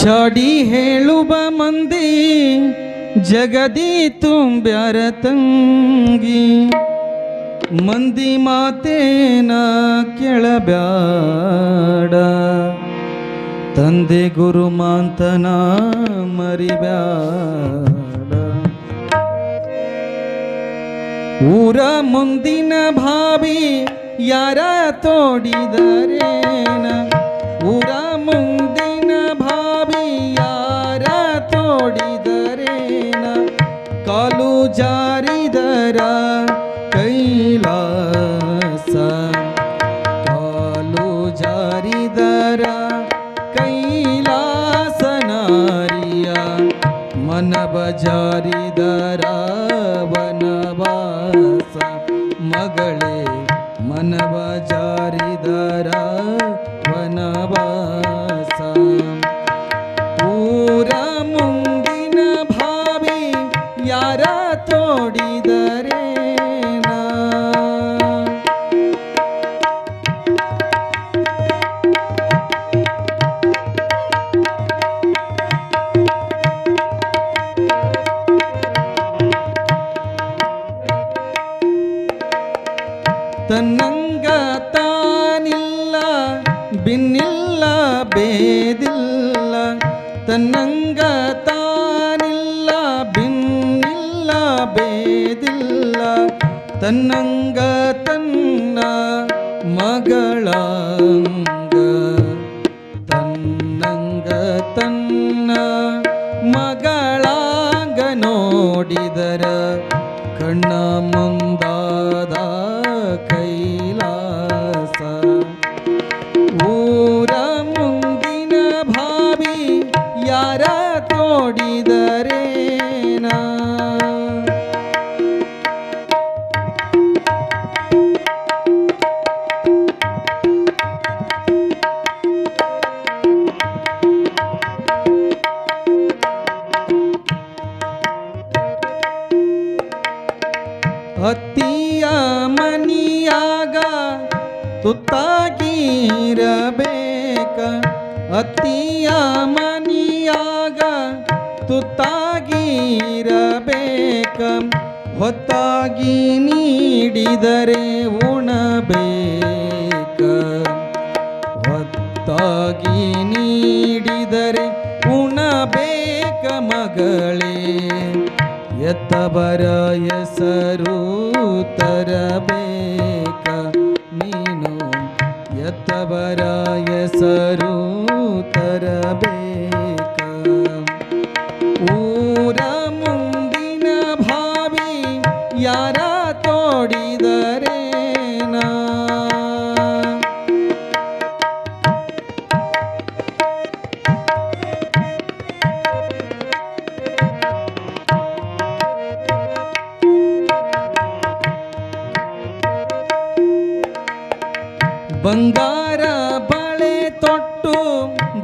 ಚಾಡಿ ಹೇಳುವ ಮಂದಿ ಜಗದಿ ತುಂಬ್ಯಾರ ತಂಗಿ. ಮಂದಿ ಮಾತೇನ ಕೆಳಬ್ಯಾಡ. ತಂದೆ ಗುರು ಮಾಂತನ ಮರಿಬ್ಯಾಡ. ಊರ ಮುಂದಿನ ಭಾವಿ ಯಾರ ತೋಡಿದರೇನ? ಊರ जारि दरा बनवा स ತನ್ನಂಗ ತಾನಿಲ್ಲ ಭಿನ್ನಿಲ್ಲ ಬೇದಿಲ್ಲ. ತನ್ನಂಗ ತನ್ನ ಮಗಳಂಗ ತನ್ನಂಗ ತನ್ನ ಯಾರ ತೋಡಿದರೇನಾ ಹತ್ತಿಯ ಮನಿಯಾಗ ತುತ್ತಾಗಿರಬೇಕ? ಹೊತ್ತಾಗಿ ನೀಡಿದರೆ ಉಣಬೇಕ? ಹೊತ್ತಾಗಿ ನೀಡಿದರೆ ಉಣಬೇಕ ಮಗಳೇ? ಎತ್ತಬರ ಹೆಸರು ತರಬೇಕ ನೀನು? ಎತ್ತಬರ ಹೆಸರು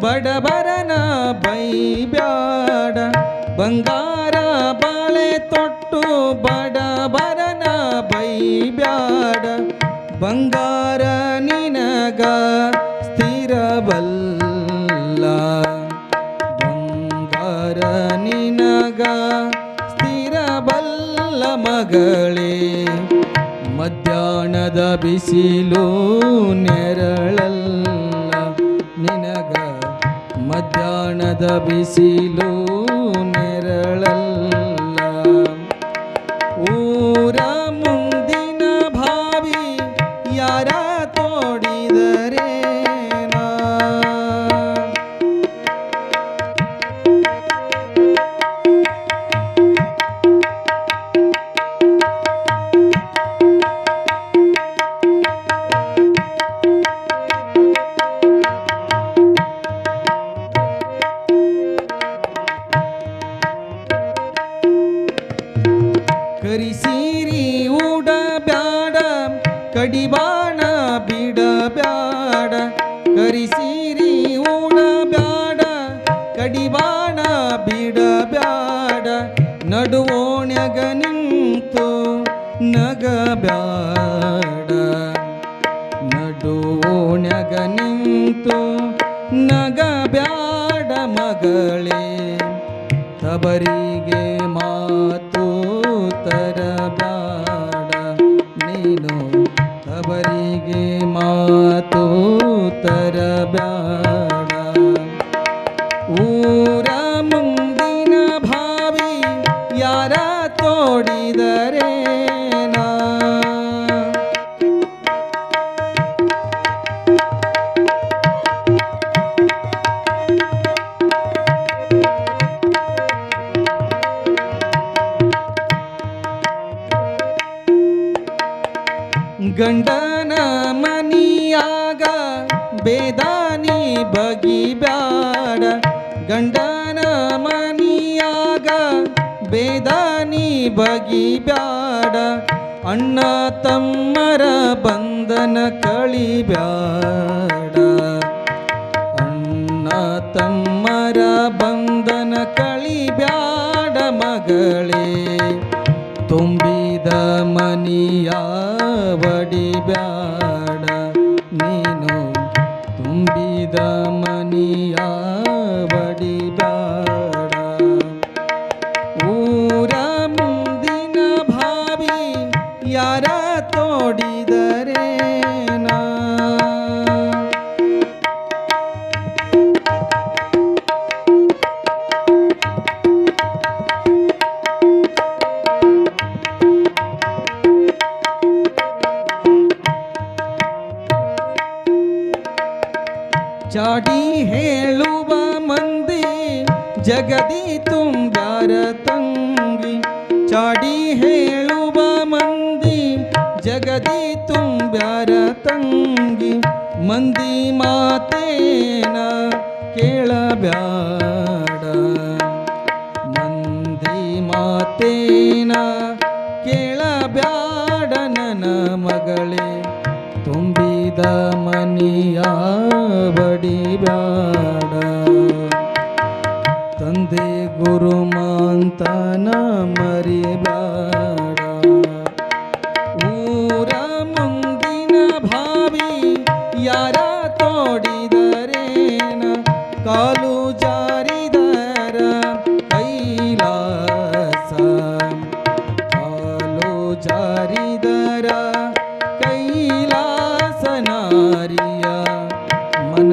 ಬಡಬರನ ಬೈಬ್ಯಾಡ. ಬಂಗಾರ ಬಾಳೆ ತೊಟ್ಟು ಬಡಬರನ ಬೈಬ್ಯಾಡ. ಬಂಗಾರ ನಿನಗ ಸ್ಥಿರವಲ್ಲ. ಬಂಗಾರ ನಿನಗ ಸ್ಥಿರವಲ್ಲ ಮಗಳೇ. ಮಧ್ಯಾಹ್ನದ ಬಿಸಿಲು ನೆರಳಲ್ಲ. ಮಧ್ಯಾಹ್ನದ ಬಿಸಿಲು ಕಡಿಬಾಣ ಬಿಡ ಬ್ಯಾಡ, ಕರಿಸೀರಿ ಉಡ ಬ್ಯಾಡ ಕಡಿಬಾಣ ಬಿಡ ಬ್ಯಾಡ, ನಡುವೋಣ್ಯಗ ನಿಂತು ನಗ ಬ್ಯಾಡ. ನಡುವೋಣ್ಯಗ ನಿಂತು ನಗ ಬ್ಯಾಡ ಮಗಳೇ ತಬರಿಗೆ ತರಬೇಡ ಊರ ಮುಂದಿನ ಭಾವಿ ಯಾರ ತೋಡಿದರೇನಾ ಗಂಡನ ಬೇದಾನಿ ಬಗಿ ಬ್ಯಾಡ ಗಂಡನ ಮನಿಯಾಗ ಬೇದಾನಿ ಬಗಿ ಬ್ಯಾಡ ಅಣ್ಣ ತಮ್ಮರ ಬಂಧನ ಕಳಿಬ್ಯಾಡ விதமணியா ಚಾಡಿ ಹೇಳುವ ಮಂದಿ, ಜಗದಿ ತುಂಬ್ಯಾರ ತಂಗಿ. ಚಾಡಿ ಹೇಳುವ ಮಂದಿ, ಜಗದಿ ತುಂಬ್ಯಾರ ತಂಗಿ. ಮಂದಿ ಮಾತೇನ ಕೇಳಬ್ಯಾಡ. ಮಂದಿ ಮಾತೇನ ಕೇಳಬ್ಯಾಡ ನನ್ನ ಮಗಳೇ. ತುಂಬಿದ ಮನಿಯ ಬಡಿಬ್ಯಾಡ ತಂದೆ ಗುರು ಮಾಂತನ ಮರಿಬ್ಯಾಡ ಊರ ಮುಂದಿನ ಭಾವಿ ಯಾರ ತೋಡಿದರೇನ ಕಾಲು ಜಾರಿದರ